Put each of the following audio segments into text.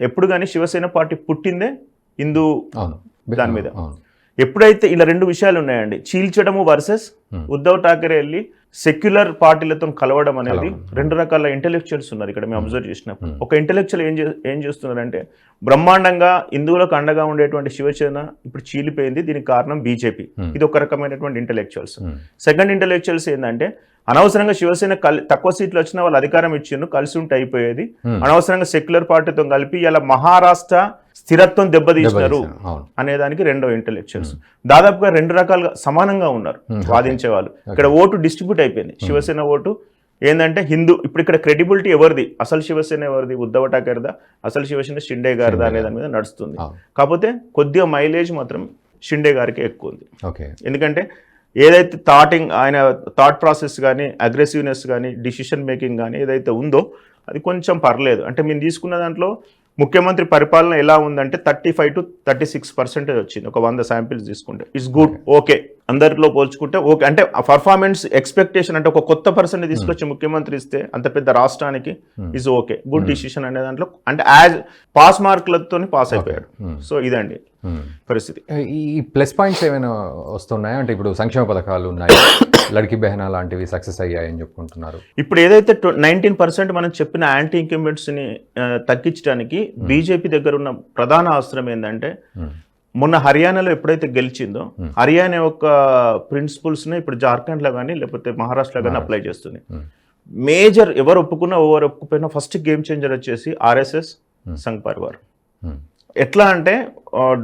ఎప్పుడు కానీ శివసేన పార్టీ పుట్టిందే హిందూ అవును దాని మీద. ఎప్పుడైతే ఇలా రెండు విషయాలు ఉన్నాయండి చీల్చడము వర్సెస్ Hmm. ఉద్ధవ్ ఠాకరే వెళ్ళి సెక్యులర్ పార్టీలతో కలవడం అనేది. రెండు రకాల ఇంటెలెక్చువల్స్ ఉన్నారు ఇక్కడ మేము అబ్జర్వ్ చేసినప్పుడు Hmm. ఒక ఇంటెలెక్చువల్ ఏం ఏం చేస్తున్నారంటే బ్రహ్మాండంగా హిందువులకు అండగా ఉండేటువంటి శివసేన ఇప్పుడు చీలిపోయింది దీనికి కారణం బీజేపీ Hmm. ఇది ఒక రకమైనటువంటి ఇంటెలెక్చువల్స్ సెకండ్ ఇంటెలెక్చువల్స్ ఏంటంటే అనవసరంగా శివసేన కల్ తక్కువ సీట్లు వచ్చినా వాళ్ళు అధికారం ఇచ్చిండ్రు కలిసి ఉంటే అయిపోయేది. అనవసరంగా సెక్యులర్ పార్టీతో కలిపి ఇలా మహారాష్ట్ర స్థిరత్వం దెబ్బతీసినారు అనేదానికి రెండో ఇంటెలెక్చువల్స్ దాదాపుగా రెండు రకాలుగా సమానంగా ఉన్నారు. వాదించే వాళ్ళు ఇక్కడ ఓటు డిస్ట్రిబ్యూట్ అయిపోయింది. శివసేన ఓటు ఏంటంటే హిందూ ఇప్పుడు ఇక్కడ క్రెడిబిలిటీ ఎవరిది? అసలు శివసేన ఎవరిది? ఉద్ధవ్ ఠాకరేదా అసలు శివసేన షిండే గారిదా అనే దాని మీద నడుస్తుంది. కాకపోతే కొద్దిగా మైలేజ్ మాత్రం షిండే గారికి ఎక్కువ ఉంది. ఎందుకంటే ఏదైతే థాటింగ్ ఆయన థాట్ ప్రాసెస్ కానీ అగ్రెసివ్నెస్ కానీ డిసిషన్ మేకింగ్ కానీ ఏదైతే ఉందో అది కొంచెం పర్లేదు. అంటే మేము తీసుకున్న దాంట్లో ముఖ్యమంత్రి పరిపాలన ఎలా ఉందంటే thirty five to thirty six percentage వచ్చింది. ఒక వంద శాంపిల్స్ తీసుకుంటే. ఇట్స్ గుడ్ ఓకే అందరిలో పోల్చుకుంటే ఓకే అంటే పర్ఫార్మెన్స్ ఎక్స్పెక్టేషన్ అంటే ఒక కొత్త పర్సన్ తీసుకొచ్చి ముఖ్యమంత్రి ఇస్తే అంత పెద్ద రాష్ట్రానికి ఇస్ ఓకే గుడ్ డిసిషన్ అనే దాంట్లో అంటే యాజ్ పాస్ మార్కులతో పాస్ అయిపోయాడు. సో ఇదండి ఉమ్. పరిస్థితి. ఈ ప్లస్ పాయింట్స్ ఏమైనా వస్తున్నాయా? అంటే ఇప్పుడు సంక్షేమ పథకాలు ఉన్నాయి. లడికి బెహనా లాంటివి సక్సెస్ అయ్యాయని చెప్పుకుంటున్నారు. ఇప్పుడు ఏదైతే నైన్టీన్ పర్సెంట్ మనం చెప్పిన యాంటీ ఇంక్యుమెంట్స్ని తగ్గించడానికి బీజేపీ దగ్గర ఉన్న ప్రధాన అవసరం ఏంటంటే మొన్న హర్యానాలో ఎప్పుడైతే గెలిచిందో హర్యానా యొక్క ప్రిన్సిపల్స్ని ఇప్పుడు జార్ఖండ్లో కానీ లేకపోతే మహారాష్ట్రలో కానీ అప్లై చేస్తుంది. మేజర్ ఎవరు ఒప్పుకున్నా ఎవరు ఒప్పుకుపోయినా ఫస్ట్ గేమ్ చేంజర్ వచ్చేసి ఆర్ఎస్ఎస్. సంఘ్ పరివార్ ఎట్లా అంటే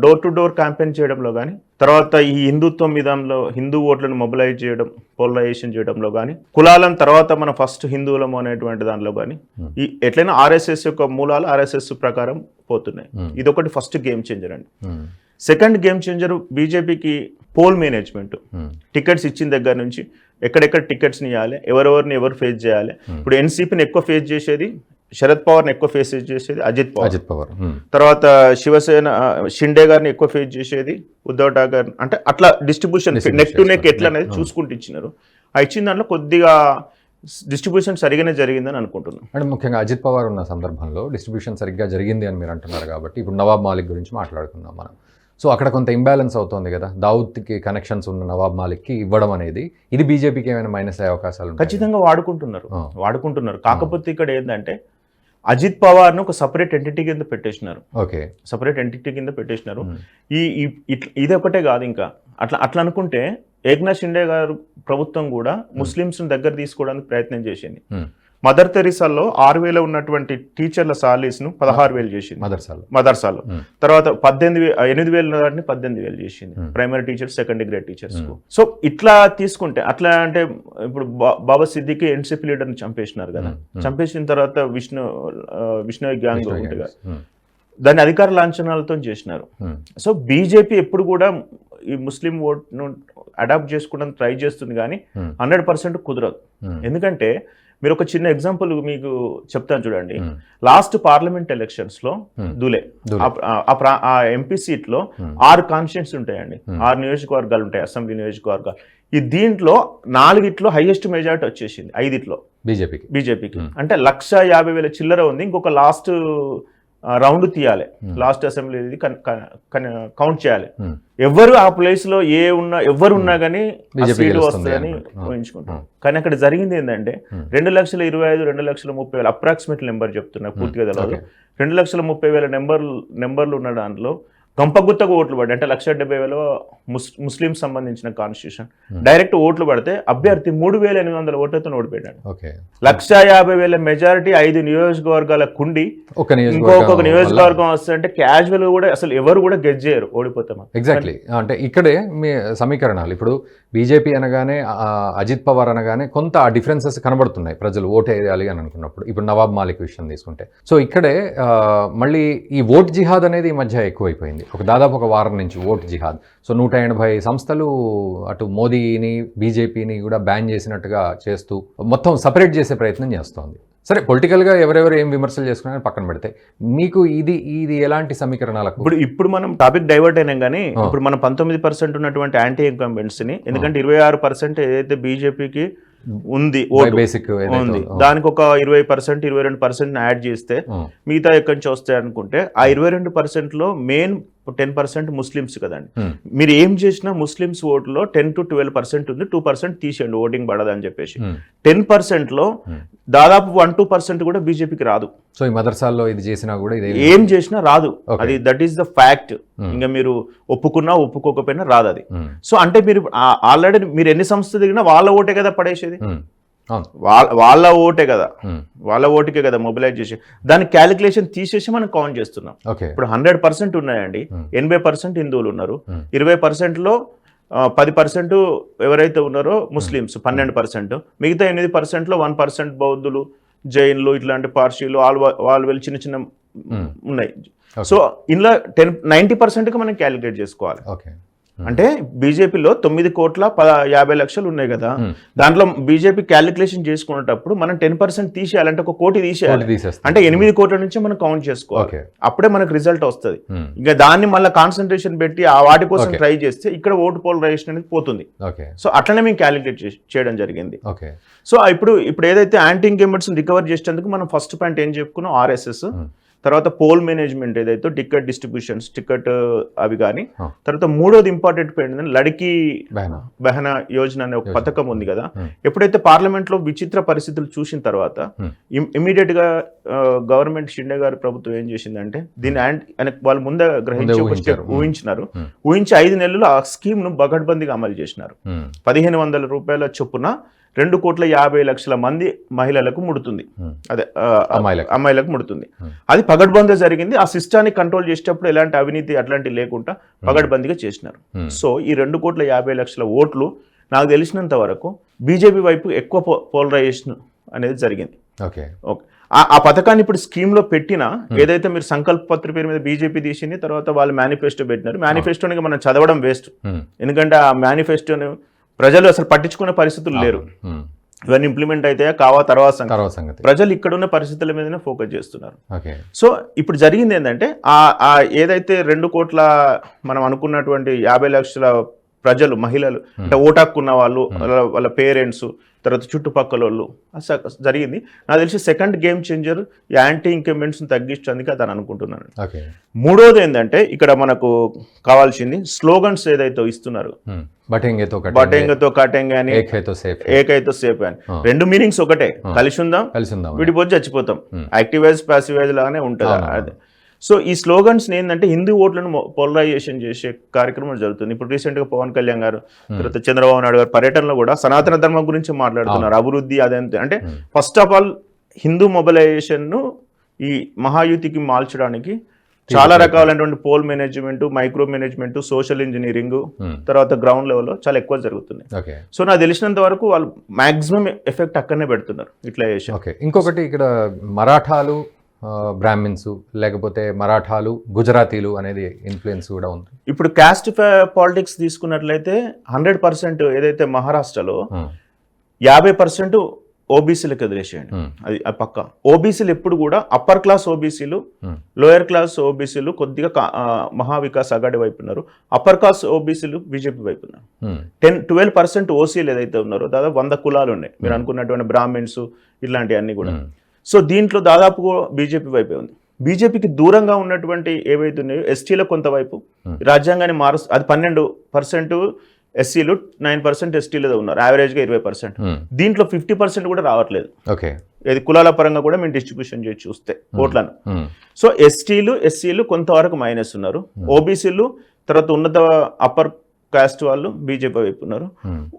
డోర్ టు డోర్ క్యాంపెయిన్ చేయడంలో కానీ తర్వాత ఈ హిందుత్వం విధానంలో హిందూ ఓట్లను మొబిలైజ్ చేయడం పోలరైజేషన్ చేయడంలో కానీ కులాలను తర్వాత మనం ఫస్ట్ హిందువులము అనేటువంటి దానిలో కానీ. ఈ ఎట్లయినా ఆర్ఎస్ఎస్ యొక్క మూలాలు ఆర్ఎస్ఎస్ ప్రకారం పోతున్నాయి. ఇదొకటి ఫస్ట్ గేమ్ చేంజర్ అండి సెకండ్ గేమ్ చేంజర్ బీజేపీకి పోల్ మేనేజ్మెంట్. ఉమ్, టికెట్స్ ఇచ్చిన దగ్గర నుంచి ఎక్కడెక్కడ టికెట్స్ని ఇవ్వాలి ఎవరెవరిని ఎవరు ఫేస్ చేయాలి. ఇప్పుడు ఎన్సీపీని ఎక్కువ ఫేస్ చేసేది శరద్ పవార్ని ఎక్కువ ఫేస్ చేసేది అజిత్ పవార్. అజిత్ పవార్. ఉమ్, తర్వాత శివసేన షిండే గారిని ఎక్కువ ఫేస్ చేసేది ఉద్ధవ్ ఠాకర్ అంటే అట్లా డిస్ట్రిబ్యూషన్ నెక్ టు నెక్. ఎట్లా అనేది చూసుకుంటూ ఇచ్చినారు. ఆ ఇచ్చిన దాంట్లో కొద్దిగా డిస్ట్రిబ్యూషన్ సరిగానే జరిగిందని అనుకుంటున్నాను. అంటే ముఖ్యంగా అజిత్ పవార్ ఉన్న సందర్భంలో డిస్ట్రిబ్యూషన్ సరిగ్గా జరిగింది అని మీరు అంటున్నారు కాబట్టి ఇప్పుడు నవాబ్ మాలిక్ గురించి మాట్లాడుకుందాం మనం. సో అక్కడ కొంత ఇంబ్యాలెన్స్ అవుతోంది కదా. దావుద్కి కనెక్షన్స్ ఉన్న నవాబ్ మాలిక్కి ఇవ్వడం అనేది ఇది బీజేపీకి ఏమైనా మైనస్ అయ్యే అవకాశాలు ఖచ్చితంగా వాడుకుంటున్నారు. వాడుకుంటున్నారు. కాకపోతే ఇక్కడ ఏంటంటే అజిత్ పవార్ను ఒక సపరేట్ ఎంటిటీ కింద పెట్టేసినారు. ఓకే. సపరేట్ ఎంటిటీ కింద పెట్టేసినారు. ఈ ఇది ఒకటే కాదు ఇంకా. అట్లా అట్లా అనుకుంటే ఏక్నాథ్ షిండే గారు ప్రభుత్వం కూడా ముస్లిమ్స్ దగ్గర తీసుకోవడానికి ప్రయత్నం చేసింది. మదర్ తెరిసాలో ఆరు వేల ఉన్నటువంటి టీచర్ల సాలీస్ను పదహారు వేలు చేసింది మదర్సాలు మదర్సాలో Hmm. తర్వాత పద్దెనిమిది ఎనిమిది వేల దాటిని పద్దెనిమిది వేలు చేసింది. ప్రైమరీ టీచర్స్ సెకండరీ గ్రేడ్ టీచర్స్కు. సో ఇట్లా తీసుకుంటే అట్లా అంటే ఇప్పుడు బాబా సిద్దికి ఎన్సీపీ లీడర్ని చంపేసినారు కదా. చంపేసిన తర్వాత విష్ణు విష్ణు గ్యాంగ్ ఉంటుంది దాన్ని అధికార లాంఛనాలతో చేసినారు. సో బీజేపీ ఎప్పుడు కూడా ఈ ముస్లిం ఓట్ను అడాప్ట్ చేసుకోవడానికి ట్రై చేస్తుంది కానీ. హండ్రెడ్ పర్సెంట్ కుదరదు. ఎందుకంటే మీరు ఒక చిన్న ఎగ్జాంపుల్ మీకు చెప్తాను చూడండి. లాస్ట్ పార్లమెంట్ ఎలక్షన్స్లో. దులే. ఆ- ఎంపీ సీట్లో. ఆరు కాన్స్టిట్యూన్స్ ఉంటాయండి. ఆరు నియోజకవర్గాలు ఉంటాయి అసెంబ్లీ నియోజకవర్గాలు. ఈ దీంట్లో నాలుగిట్లో హైయెస్ట్ మెజారిటీ వచ్చేసింది ఐదిట్లో. బీజేపీకి. బీజేపీకి. అంటే లక్ష యాభై వేల చిల్లర ఉంది ఇంకొక లాస్ట్ రౌండ్ తీయాలి. లాస్ట్ అసెంబ్లీ కౌంట్ చేయాలి. ఎవరు ఆ ప్లేస్లో ఏ ఉన్నా ఎవరు ఉన్నా కానీ BJP సీటు గెలుస్తుంది వస్తుందని అనుకుంటా. ఊహించుకుంటాం కానీ అక్కడ జరిగింది ఏంటంటే. రెండు లక్షల ఇరవై ఐదు రెండు లక్షల ముప్పై వేల అప్రాక్సిమేట్ నెంబర్ చెప్తున్నా పూర్తిగా తెలియదు. రెండు లక్షల ముప్పై వేల నెంబర్ నెంబర్లు ఉన్న దాంట్లో గంపగుత్తగా ఓట్లు పడ్డాయి. అంటే లక్ష డెబ్బై వేల ముస్ ముస్లిం సంబంధించిన కాన్స్టిట్యూషన్ డైరెక్ట్ ఓట్లు పడితే అభ్యర్థి మూడు వేల ఎనిమిది వందల ఓట్లతో ఓడిపోయాడు ఓకే. లక్ష యాభై వేల మెజారిటీ ఐదు నియోజకవర్గాల కుండి. ఇంకొక నియోజకవర్గం నియోజకవర్గం వస్తే అంటే క్యాజువల్ కూడా అసలు ఎవరు కూడా గెజ్ చేయరు ఓడిపోతాం ఎగ్జాక్ట్లీ అంటే ఇక్కడే మీ సమీకరణాలు. ఇప్పుడు బీజేపీ అనగానే అజిత్ పవార్ అనగానే కొంత ఆ డిఫరెన్సెస్ కనబడుతున్నాయి ప్రజలు ఓటు వేయాలి అని అనుకున్నప్పుడు. ఇప్పుడు నవాబ్ మాలిక్ విషయం తీసుకుంటే. సో ఇక్కడే మళ్ళీ ఈ ఓట్ జిహాద్ అనేది ఈ మధ్య ఎక్కువైపోయింది. ఒక దాదాపు ఒక వారం నుంచి ఓట్ జిహాద్. సో నూట ఎనభై సంస్థలు అటు మోదీని బీజేపీని కూడా బ్యాన్ చేసినట్టుగా చేస్తూ మొత్తం సపరేట్ చేసే ప్రయత్నం చేస్తోంది. సరే పొలిటికల్గా ఎవరెవరు ఏం విమర్శలు చేసుకున్నారని పక్కన పెడితే మీకు ఇది ఇది ఎలాంటి సమీకరణాలకు? ఇప్పుడు ఇప్పుడు మనం టాపిక్ డైవర్ట్ అయినాం కానీ. ఇప్పుడు మనం పంతొమ్మిది పర్సెంట్ ఉన్నటువంటి యాంటీ ని ఎందుకంటే ఇరవై ఆరు పర్సెంట్ ఏదైతే బీజేపీకి ఉంది బేసిక్ ఉంది దానికి ఒక ఇరవై పర్సెంట్ ఇరవై రెండు పర్సెంట్ యాడ్ చేస్తే మిగతా ఎక్కడి నుంచి వస్తాయి అనుకుంటే ఆ ఇరవై రెండు పర్సెంట్లో టెన్ పర్సెంట్ ముస్లిమ్స్ కదండి. మీరు ఏం చేసినా ముస్లిమ్స్ ఓట్లో టెన్ టు ట్వెల్వ్ పర్సెంట్ ఉంది టూ పర్సెంట్ తీసేయండి ఓటింగ్ పడదు అని చెప్పేసి టెన్ పర్సెంట్లో దాదాపు వన్ టూ పర్సెంట్ కూడా బీజేపీకి రాదు. సో ఈ మదర్సాల్లో ఇది చేసినా కూడా ఇది ఏం చేసినా రాదు. అది దట్ ఈస్ ద ఫ్యాక్ట్ ఇంకా మీరు ఒప్పుకున్నా ఒప్పుకోకపోయినా రాదు అది. సో అంటే మీరు ఆల్రెడీ మీరు ఎన్ని సంస్థ దిగినా వాళ్ళ ఓటే కదా పడేసేది. అవును వాళ్ళ వాళ్ళ ఓటే కదా. వాళ్ళ ఓటుకే కదా మొబిలైజ్ చేసి. దాని క్యాలిక్యులేషన్ తీసేసి మనం కౌంట్ చేస్తున్నాం. ఇప్పుడు హండ్రెడ్ పర్సెంట్ ఉన్నాయండి. ఎనభై పర్సెంట్ హిందువులు ఉన్నారు. ఇరవై పర్సెంట్లో పది పర్సెంట్ ఎవరైతే ఉన్నారో ముస్లిమ్స్ పన్నెండు పర్సెంట్ మిగతా ఎనిమిది పర్సెంట్లో వన్ పర్సెంట్ బౌద్ధులు జైన్లు ఇట్లాంటి పార్సీలు వాళ్ళు వాళ్ళు వెళ్ళి చిన్న చిన్న. ఉన్నాయి. సో ఇందులో టెన్ నైంటీ పర్సెంట్కి మనం క్యాలిక్యులేట్ చేసుకోవాలి. అంటే బీజేపీలో తొమ్మిది కోట్ల ప యాభై లక్షలు ఉన్నాయి కదా. Hmm. దాంట్లో బీజేపీ క్యాలిక్యులేషన్ చేసుకునేటప్పుడు మనం టెన్ పర్సెంట్ తీసేయాలంటే ఒక కోటి తీసేయాలి. అంటే ఎనిమిది కోట్ల నుంచి మనం కౌంట్ చేసుకోవాలి. ఓకే అప్పుడే మనకు రిజల్ట్ వస్తుంది. Hmm. ఇంకా దాన్ని మళ్ళీ కాన్సన్ట్రేషన్ పెట్టి ఆ వాటి కోసం. ట్రై చేస్తే ఇక్కడ ఓటు పోలరైజేషన్ అనేది పోతుంది. సో అట్లనే మేము క్యాలిక్యులేట్ చేయడం జరిగింది. సో ఇప్పుడు ఇప్పుడు ఏదైతే యాంటీ ఇంకెంబెంట్స్ రికవర్ చేసేందుకు మనం ఫస్ట్ పాయింట్ ఏం చెప్పుకున్నాం? ఆర్ఎస్ఎస్. Hmm. తర్వాత పోల్ మేనేజ్మెంట్ ఏదైతే టికెట్ డిస్ట్రిబ్యూషన్స్ టికెట్ అవి కానీ. తర్వాత మూడోది ఇంపార్టెంట్ పాయింట్ ఏంటంటే లడికి బహనా యోజన అనే ఒక. పథకం ఉంది కదా. ఎప్పుడైతే పార్లమెంట్లో విచిత్ర పరిస్థితులు చూసిన తర్వాత. ఇమీడియట్గా గవర్నమెంట్ షిండే గారి ప్రభుత్వం ఏం చేసిందంటే దీన్ని యాంటీ అని వాళ్ళు ముందే గ్రహించి ఒక ఊహించినారు. ఊహించి ఐదు నెలలు ఆ స్కీమ్ను బగడ్బందీగా అమలు చేసినారు. పదిహేను వందల రూపాయల చొప్పున రెండు కోట్ల యాభై లక్షల మంది మహిళలకు ముడుతుంది. అదే అమ్మాయిలకు. అమ్మాయిలకు ముడుతుంది. అది పగడ్బందీ జరిగింది. ఆ సిస్టాన్ని కంట్రోల్ చేసేటప్పుడు ఎలాంటి అవినీతి అట్లాంటివి లేకుండా పగడ్బందీగా చేసినారు. సో ఈ రెండు కోట్ల యాభై లక్షల ఓట్లు నాకు తెలిసినంత వరకు బీజేపీ వైపు ఎక్కువ పోలరైజేషన్ అనేది జరిగింది. ఓకే. ఓకే. ఆ- పథకాన్ని ఇప్పుడు స్కీమ్లో పెట్టినా ఏదైతే మీరు సంకల్ప పత్ర పేరు మీద బీజేపీ తీసింది తర్వాత వాళ్ళు మేనిఫెస్టో పెట్టినారు. మేనిఫెస్టోని మనం చదవడం వేస్ట్. ఎందుకంటే ఆ మేనిఫెస్టోని ప్రజలు అసలు పట్టించుకునే పరిస్థితులు లేరు. ఇవన్నీ ఇంప్లిమెంట్ అయితే కావా? తర్వాత సంగతి. ప్రజలు ఇక్కడున్న పరిస్థితుల మీదనే ఫోకస్ చేస్తున్నారు. సో ఇప్పుడు జరిగింది ఏంటంటే ఆ ఆ ఏదైతే రెండు కోట్ల మనం అనుకున్నటువంటి యాభై లక్షల ప్రజలు మహిళలు అంటే ఓటాక్కున్న వాళ్ళు వాళ్ళ పేరెంట్స్ తర్వాత చుట్టుపక్కల వాళ్ళు. జరిగింది. నాకు తెలిసి second game changer anti incumbents తగ్గించడానికి అది అని అనుకుంటున్నాను. మూడోది ఏంటంటే ఇక్కడ మనకు కావాల్సింది స్లోగన్స్ ఏదైతే ఇస్తున్నారు. బటెంగతో కటెంగ్ అని ఏకైతే సేఫ్. అని. రెండు మీనింగ్స్ ఒకటే. కలిసి ఉందాం కలిసి ఉందాం. విడిపోతే చచ్చిపోతాం. యాక్టివైజ్ ప్యాసివైజ్ లాగానే ఉంటుంది. సో ఈ స్లోగన్స్ ఏంటంటే హిందూ ఓట్లను పోలరైజేషన్ చేసే కార్యక్రమం జరుగుతుంది. ఇప్పుడు రీసెంట్గా పవన్ కళ్యాణ్ గారు తర్వాత చంద్రబాబు నాయుడు గారు పర్యటనలో కూడా సనాతన ధర్మం గురించి మాట్లాడుతున్నారు. అభివృద్ధి అదంతే అంటే Hmm. First of all Hindu మొబిలైజేషన్ను ఈ మహాయుతికి మార్చడానికి చాలా రకాలైనటువంటి poll management micro management social engineering Hmm. తర్వాత గ్రౌండ్ లెవెల్లో చాలా ఎక్కువ జరుగుతుంది సో నాకు తెలిసినంత వరకు వాళ్ళు మాక్సిమం ఎఫెక్ట్ అక్కడనే పెడుతున్నారు. ఇట్లా చేసి ఇంకొకటి ఇక్కడ మరాఠాలు బ్రాహ్మిన్స్ లేకపోతే మరాఠాలు గుజరాతీలు అనేది ఇన్ఫ్లుయెన్స్ కూడా ఉంది ఇప్పుడు క్యాస్ట్ పాలిటిక్స్ తీసుకున్నట్లయితే హండ్రెడ్ పర్సెంట్ ఏదైతే మహారాష్ట్రలో. యాభై పర్సెంట్ ఓబీసీలకు Hmm. అది పక్క ఓబీసీలు ఎప్పుడు కూడా అప్పర్ క్లాస్ ఓబీసీలు. లోయర్ క్లాస్ ఓబీసీలు కొద్దిగా మహావికాస్ అగాడి వైపు ఉన్నారు అప్పర్ క్లాస్ ఓబీసీలు బీజేపీ వైపు ఉన్నారు. టెన్ ట్వెల్వ్ పర్సెంట్ ఓసీలు ఏదైతే ఉన్నారో దాదాపు వంద కులాలు ఉన్నాయి మీరు అనుకున్నటువంటి బ్రాహ్మిన్స్ ఇట్లాంటివన్నీ కూడా. సో దీంట్లో దాదాపు బీజేపీ వైపే ఉంది. బీజేపీకి దూరంగా ఉన్నటువంటి ఏవైతే ఉన్నాయో ఎస్టీలో కొంతవైపు Hmm. రాజ్యాంగాన్ని మారు అది పన్నెండు పర్సెంట్ ఎస్సీలు నైన్ పర్సెంట్ ఎస్టీలో ఉన్నారు. యావరేజ్గా ఇరవై పర్సెంట్. Hmm. దీంట్లో ఫిఫ్టీ పర్సెంట్ కూడా రావట్లేదు. ఓకే. ఇది కులాల పరంగా కూడా మేము డిస్ట్రిబ్యూషన్ చేసి చూస్తే ఓట్లను. Hmm. సో ఎస్టీలు ఎస్సీలు కొంతవరకు మైనస్ ఉన్నారు. ఓబీసీలు తర్వాత ఉన్నత అప్పర్ కాస్ట్ వాళ్ళు బీజేపీ వైపు ఉన్నారు.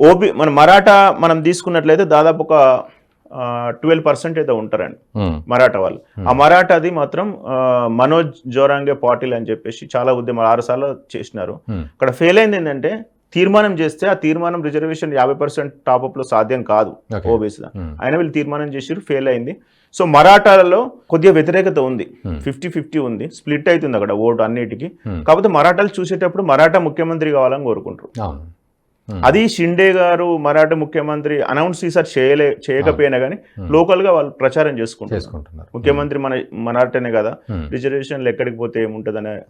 ఓబీ మన మరాఠా మనం తీసుకున్నట్లయితే దాదాపు ఒక ట్వెల్వ్ పర్సెంట్ అయితే ఉంటారండి Hmm. మరాఠా వాళ్ళు ఆ మరాఠాది మాత్రం మనోజ్ జోరాంగే పాటిల్ అని చెప్పేసి చాలా ఉద్యమాలు ఆరు సార్లు చేసినారు Hmm. అక్కడ ఫెయిల్ అయింది ఏంటంటే తీర్మానం చేస్తే ఆ తీర్మానం రిజర్వేషన్ యాభై పర్సెంట్ టాప్అప్లో సాధ్యం కాదు. OBC Hmm. అయినా వీళ్ళు తీర్మానం చేసిరు ఫెయిల్ అయింది సో మరాఠాలలో కొద్దిగా వ్యతిరేకత ఉంది Hmm. ఫిఫ్టీ ఫిఫ్టీ ఉంది స్ప్లిట్ అవుతుంది అక్కడ ఓటు అన్నిటికీ Hmm. కాకపోతే మరాఠాలు చూసేటప్పుడు మరాఠా ముఖ్యమంత్రి కావాలని కోరుకుంటారు అది షిండే గారు మరాఠా ముఖ్యమంత్రి అనౌన్స్ ఈసారి చేయలే చేయకపోయినా కానీ లోకల్గా వాళ్ళు ప్రచారం చేసుకుంటున్నారు. ముఖ్యమంత్రి మన మరాఠానే కదా. Hmm. రిజర్వేషన్లు ఎక్కడికి పోతే ఏముంటదనే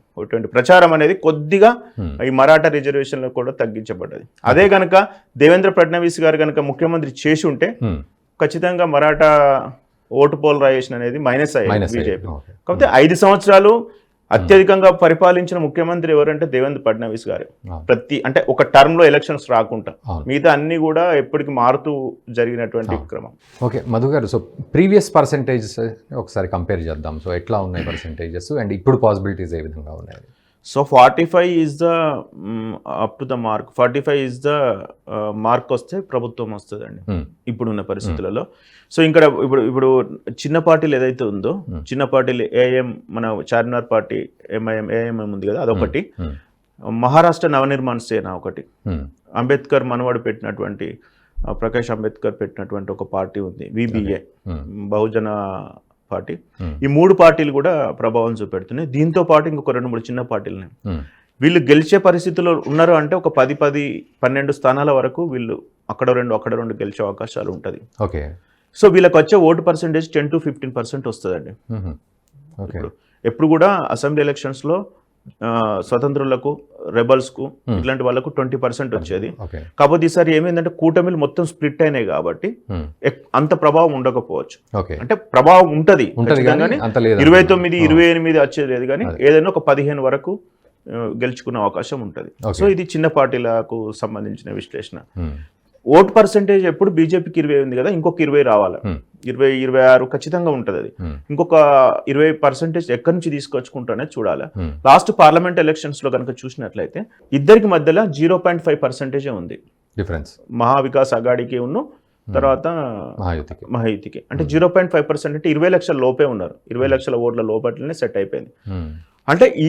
ప్రచారం అనేది కొద్దిగా Hmm. ఈ మరాఠా రిజర్వేషన్లు కూడా తగ్గించబడ్డది. అదే గనక దేవేంద్ర ఫడ్నవీస్ గారు కనుక ముఖ్యమంత్రి చేసి ఉంటే Hmm. ఖచ్చితంగా మరాఠా ఓటు పోలరైజేషన్ అనేది మైనస్ అయ్యేది బీజేపీ. కాకపోతే ఐదు సంవత్సరాలు అత్యధికంగా పరిపాలించిన ముఖ్యమంత్రి ఎవరంటే దేవేంద్ర ఫడ్నవీస్ గారు. ప్రతి అంటే ఒక టర్మ్లో ఎలక్షన్స్ రాకుండా. మిగతా అన్ని కూడా ఎప్పటికి మారుతూ జరిగినటువంటి క్రమం. ఓకే మధు గారు సో ప్రీవియస్ పర్సంటేజెస్ ఒకసారి కంపేర్ చేద్దాం. సో ఎట్లా ఉన్నాయి పర్సంటేజెస్? అండ్ ఇప్పుడు పాసిబిలిటీస్ ఏ విధంగా ఉన్నాయి? So forty five is the up to the mark forty five is the mark వస్తే ప్రభుత్వం వస్తుందండి. Hmm. ఇప్పుడున్న పరిస్థితులలో. సో ఇక్కడ ఇప్పుడు ఇప్పుడు చిన్న పార్టీలు ఏదైతే ఉందో చిన్న పార్టీలు ఏఎం మన చార్మినార్ పార్టీ ఎంఐఎం ఏఎంఎం ఉంది కదా అదొకటి. Hmm. మహారాష్ట్ర నవనిర్మాణ సేన ఒకటి. Hmm. అంబేద్కర్ మనవాడు పెట్టినటువంటి ప్రకాష్ అంబేద్కర్ పెట్టినటువంటి ఒక పార్టీ ఉంది విబిఏ Hmm. బహుజన పార్టీ. ఈ మూడు పార్టీలు కూడా ప్రభావం చూపెడుతున్నాయి దీంతో పాటు ఇంకొక రెండు మూడు చిన్న పార్టీలు ఉన్నాయి. Hmm. వీళ్ళు గెలిచే పరిస్థితిలో ఉన్నారు అంటే ఒక పది పది పన్నెండు స్థానాల వరకు వీళ్ళు అక్కడ రెండు అక్కడ రెండు గెలిచే అవకాశాలు ఉంటుంది ఓకే సో వీళ్ళకి వచ్చే vote percentage ten to fifteen percent వస్తుందండి. ఓకే ఇప్పుడు ఎప్పుడు కూడా అసెంబ్లీ ఎలక్షన్స్లో స్వతంత్రులకు రెబల్స్కు ఇట్లాంటి వాళ్ళకు ట్వంటీ పర్సెంట్ వచ్చేది. కాకపోతే ఈసారి ఏమైందంటే కూటమిలు మొత్తం స్ప్లిట్ అయినాయి కాబట్టి Hmm. అంత ప్రభావం ఉండకపోవచ్చు. అంటే ప్రభావం ఉంటది ఇరవై తొమ్మిది ఇరవై ఎనిమిది వచ్చేది కానీ ఏదైనా ఒక పదిహేను వరకు గెలుచుకునే అవకాశం ఉంటుంది. సో ఇది చిన్న పార్టీలకు సంబంధించిన విశ్లేషణ. Hmm. ఓట్ పర్సెంటేజ్ ఎప్పుడు బీజేపీకి ఇరవై ఉంది కదా ఇంకొక ఇరవై రావాలి. ఇరవై ఇరవై ఆరు ఖచ్చితంగా ఉంటుంది అది. ఇంకొక ఇరవై పర్సెంటేజ్ ఎక్కడి నుంచి తీసుకొచ్చుకుంటానే చూడాలి. లాస్ట్ పార్లమెంట్ ఎలక్షన్స్లో కనుక చూసినట్లయితే ఇద్దరికి మధ్యలో జీరో పాయింట్ ఫైవ్ పర్సెంటేజే ఉంది. డిఫరెన్స్. మహావికాస్ అగాడికి ఉన్న తర్వాత మహాయుతికి. మహాయుతికి. అంటే జీరో పాయింట్ ఫైవ్ పర్సెంట్ అంటే ఇరవై లక్షల లోపే ఉన్నారు. ఇరవై లక్షల ఓట్ల లోపట్లనే సెట్ అయిపోయింది. అంటే ఈ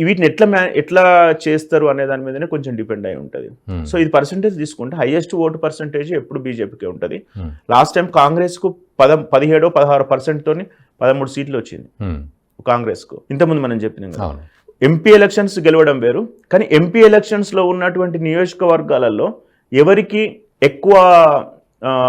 ఈ వీటిని ఎట్లా మ్యా ఎట్లా చేస్తారు అనే దాని మీదనే కొంచెం డిపెండ్ అయి ఉంటుంది. Hmm. సో ఇది పర్సంటేజ్ తీసుకుంటే హైయెస్ట్ ఓటు పర్సంటేజ్ ఎప్పుడు బీజేపీకి ఉంటుంది. Hmm. లాస్ట్ టైం కాంగ్రెస్కు పద పదిహేడో పదహారు పర్సెంట్తోని పదమూడు సీట్లు వచ్చింది. Hmm. కాంగ్రెస్కు. ఇంతకుముందు మనం చెప్పినాం కదా. ఎంపీ ఎలక్షన్స్ గెలవడం వేరు. కానీ ఎంపీ ఎలక్షన్స్లో ఉన్నటువంటి నియోజకవర్గాలలో ఎవరికి ఎక్కువ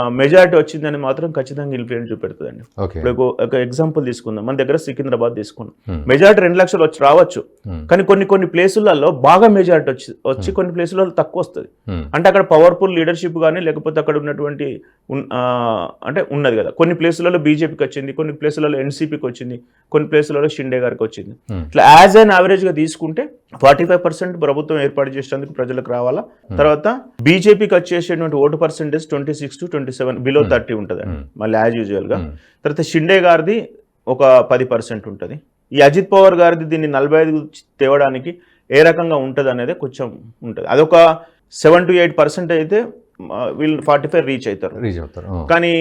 మెజారిటీ వచ్చిందని మాత్రం ఖచ్చితంగా ఇన్ఫ్లుయెన్స్ చూపెడుతుందండి. ఇప్పుడు ఒక- ఎగ్జాంపుల్ తీసుకుందాం. మన దగ్గర సికింద్రాబాద్ తీసుకున్నాం. Hmm. మెజారిటీ రెండు లక్షలు వచ్చి రావచ్చు. Hmm. కానీ కొన్ని కొన్ని ప్లేసులలో బాగా మెజారిటీ వచ్చి వచ్చి కొన్ని ప్లేసులలో తక్కువ వస్తుంది. Hmm. అంటే అక్కడ పవర్ఫుల్ లీడర్షిప్ కానీ లేకపోతే అక్కడ ఉన్నటువంటి అంటే ఉన్నది కదా. కొన్ని ప్లేసులలో బీజేపీకి వచ్చింది కొన్ని ప్లేసులలో ఎన్సీపీకి వచ్చింది కొన్ని ప్లేసులలో షిండే గారికి వచ్చింది. Hmm. ఇట్లా యాజ్ అన్ యావరేజ్గా తీసుకుంటే ఫార్టీ ఫైవ్ పర్సెంట్ ప్రభుత్వం ఏర్పాటు చేసేందుకు ప్రజలకు రావాలా? తర్వాత బీజేపీకి వచ్చేసేటువంటి vote percentage twenty six to twenty seven below thirty ఉంటుంది మళ్ళీ యాజ్ యూజువల్గా Hmm. తర్వాత షిండే గారిది ఒక పది పర్సెంట్ ఉంటుంది. ఈ అజిత్ పవార్ గారిది దీన్ని నలభై ఐదు తేవడానికి ఏ రకంగా ఉంటుంది అనేది కొంచెం ఉంటుంది. అదొక సెవెన్ టు ఎయిట్ పర్సెంట్ అయితే వీళ్ళు ఫార్టీ ఫైవ్ రీచ్ అవుతారు. రీచ్ అవుతారు. కానీ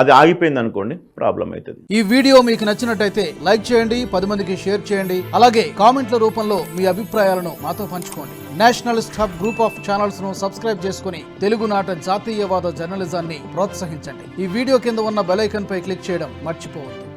అది ఆగిపోయింది అనుకోండి ప్రాబ్లం అవుతుంది. ఈ వీడియో మీకు నచ్చినట్టయితే లైక్ చేయండి పది మందికి షేర్ చేయండి అలాగే కామెంట్ల రూపంలో మీ అభిప్రాయాలను మాతో పంచుకోండి. నేషనలిస్ట్ హబ్ గ్రూప్ ఆఫ్ ఛానల్స్ను సబ్స్క్రైబ్ చేసుకుని తెలుగునాట జాతీయవాద జర్నలిజాన్ని ప్రోత్సహించండి. ఈ వీడియో కింద ఉన్న బెల్ ఐకాన్ పై క్లిక్ చేయడం మర్చిపోవద్దు.